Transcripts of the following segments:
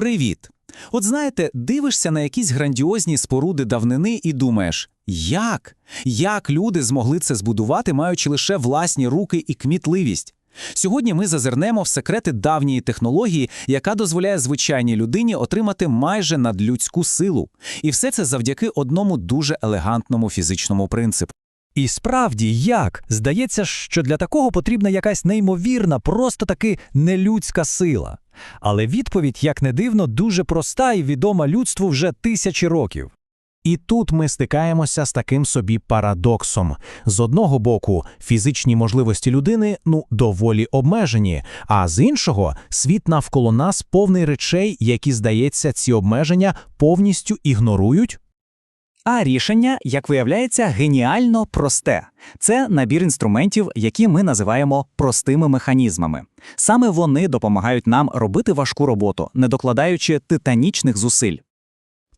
Привіт! От знаєте, дивишся на якісь грандіозні споруди давнини і думаєш, як? Як люди змогли це збудувати, маючи лише власні руки і кмітливість? Сьогодні ми зазирнемо в секрети давньої технології, яка дозволяє звичайній людині отримати майже надлюдську силу. І все це завдяки одному дуже елегантному фізичному принципу. І справді, як? Здається, що для такого потрібна якась неймовірна, просто таки нелюдська сила. Але відповідь, як не дивно, дуже проста і відома людству вже тисячі років. І тут ми стикаємося з таким собі парадоксом. З одного боку, фізичні можливості людини ну доволі обмежені, а з іншого, світ навколо нас повний речей, які, здається, ці обмеження повністю ігнорують. А рішення, як виявляється, геніально просте. Це набір інструментів, які ми називаємо простими механізмами. Саме вони допомагають нам робити важку роботу, не докладаючи титанічних зусиль.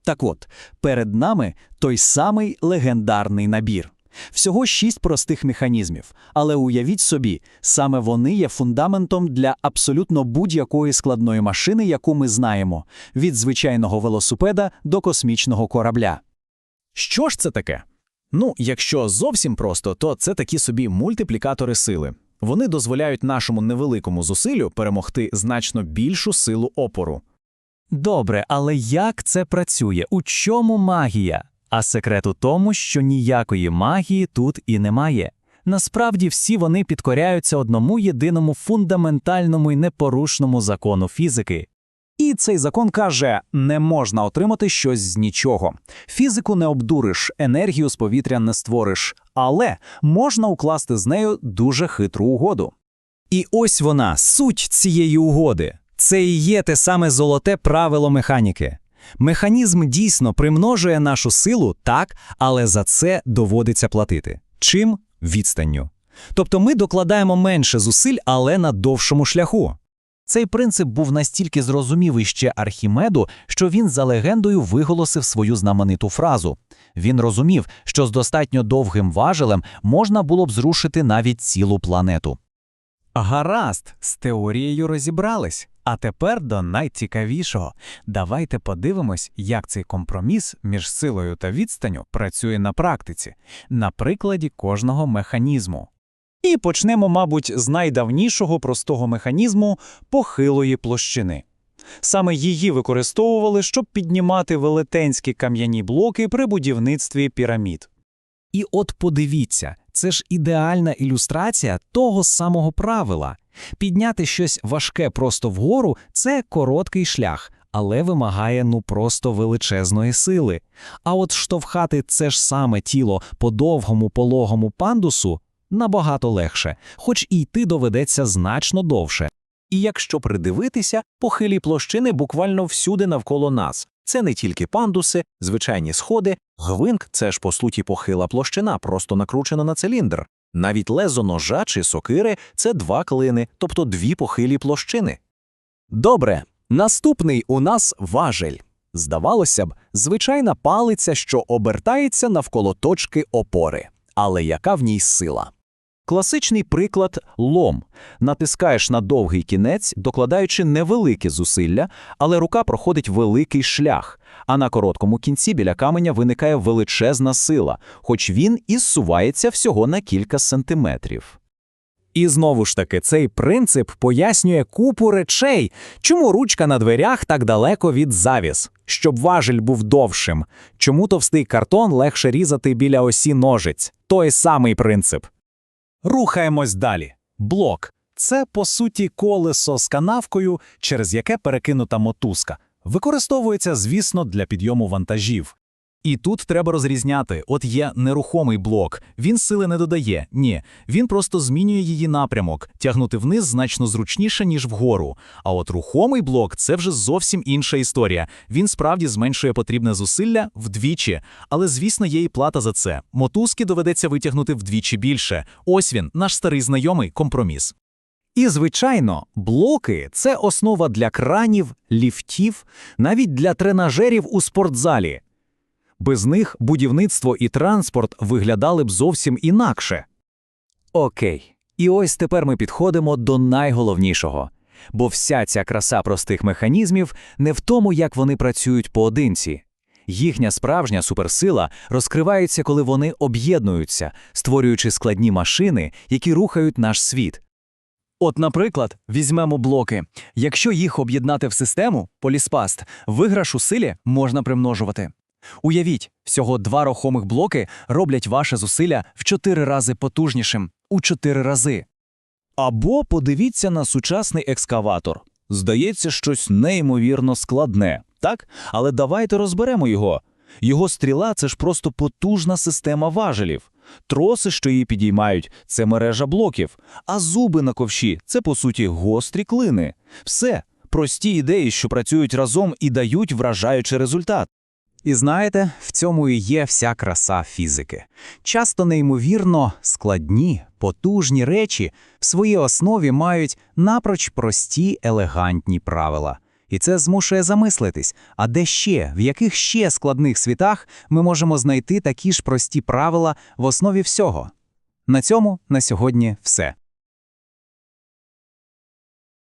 Так от, перед нами той самий легендарний набір. Всього шість простих механізмів, але уявіть собі, саме вони є фундаментом для абсолютно будь-якої складної машини, яку ми знаємо, від звичайного велосипеда до космічного корабля. Що ж це таке? Ну, якщо зовсім просто, то це такі собі мультиплікатори сили. Вони дозволяють нашому невеликому зусиллю перемогти значно більшу силу опору. Добре, але як це працює? У чому магія? А секрет у тому, що ніякої магії тут і немає. Насправді всі вони підкоряються одному єдиному фундаментальному і непорушному закону фізики. І цей закон каже: не можна отримати щось з нічого. Фізику не обдуриш, енергію з повітря не створиш, але можна укласти з нею дуже хитру угоду. І ось вона, суть цієї угоди. Це і є те саме золоте правило механіки. Механізм дійсно примножує нашу силу, так, але за це доводиться платити. Чим? Відстанню. Тобто ми докладаємо менше зусиль, але на довшому шляху. Цей принцип був настільки зрозумілий ще Архімеду, що він за легендою виголосив свою знамениту фразу. Він розумів, що з достатньо довгим важелем можна було б зрушити навіть цілу планету. Гаразд, з теорією розібрались. А тепер до найцікавішого. Давайте подивимось, як цей компроміс між силою та відстанню працює на практиці, на прикладі кожного механізму. І почнемо, мабуть, з найдавнішого простого механізму похилої площини. Саме її використовували, щоб піднімати велетенські кам'яні блоки при будівництві пірамід. І от подивіться, це ж ідеальна ілюстрація того самого правила. Підняти щось важке просто вгору це короткий шлях, але вимагає ну просто величезної сили. А от штовхати це ж саме тіло по довгому пологому пандусу набагато легше, хоч і йти доведеться значно довше. І якщо придивитися, похилі площини буквально всюди навколо нас. Це не тільки пандуси, звичайні сходи, гвинт це ж по суті похила площина, просто накручена на циліндр. Навіть лезо ножа чи сокири це два клини, тобто дві похилі площини. Добре, наступний у нас важель. Здавалося б, звичайна палиця, що обертається навколо точки опори. Але яка в ній сила? Класичний приклад лом. Натискаєш на довгий кінець, докладаючи невелике зусилля, але рука проходить великий шлях, а на короткому кінці біля каменя виникає величезна сила, хоч він і зсувається всього на кілька сантиметрів. І знову ж таки, цей принцип пояснює купу речей, чому ручка на дверях так далеко від завіс, щоб важель був довшим, чому товстий картон легше різати біля осі ножиць. Той самий принцип. Рухаємось далі. Блок це по суті колесо з канавкою, через яке перекинута мотузка. Використовується, звісно, для підйому вантажів. І тут треба розрізняти: от є нерухомий блок, він сили не додає, ні, він просто змінює її напрямок, тягнути вниз значно зручніше, ніж вгору. А от рухомий блок це вже зовсім інша історія. Він справді зменшує потрібне зусилля вдвічі, але, звісно, є і плата за це. Мотузки доведеться витягнути вдвічі більше. Ось він, наш старий знайомий компроміс. І, звичайно, блоки це основа для кранів, ліфтів, навіть для тренажерів у спортзалі. Без них будівництво і транспорт виглядали б зовсім інакше. Окей, і ось тепер ми підходимо до найголовнішого. Бо вся ця краса простих механізмів не в тому, як вони працюють поодинці. Їхня справжня суперсила розкривається, коли вони об'єднуються, створюючи складні машини, які рухають наш світ. От, наприклад, візьмемо блоки. Якщо їх об'єднати в систему, поліспаст, виграш у силі можна примножувати. Уявіть, всього два рухомих блоки роблять ваше зусилля в чотири рази потужнішим. У чотири рази. Або подивіться на сучасний екскаватор. Здається, щось неймовірно складне, так? Але давайте розберемо його. Його стріла це ж просто потужна система важелів. Троси, що її підіймають, це мережа блоків, а зуби на ковші це по суті гострі клини. Все прості ідеї, що працюють разом і дають вражаючий результат. І знаєте, в цьому і є вся краса фізики. Часто неймовірно складні, потужні речі в своїй основі мають напроч прості, елегантні правила. І це змушує замислитись, а де ще, в яких ще складних світах ми можемо знайти такі ж прості правила в основі всього? На цьому на сьогодні все.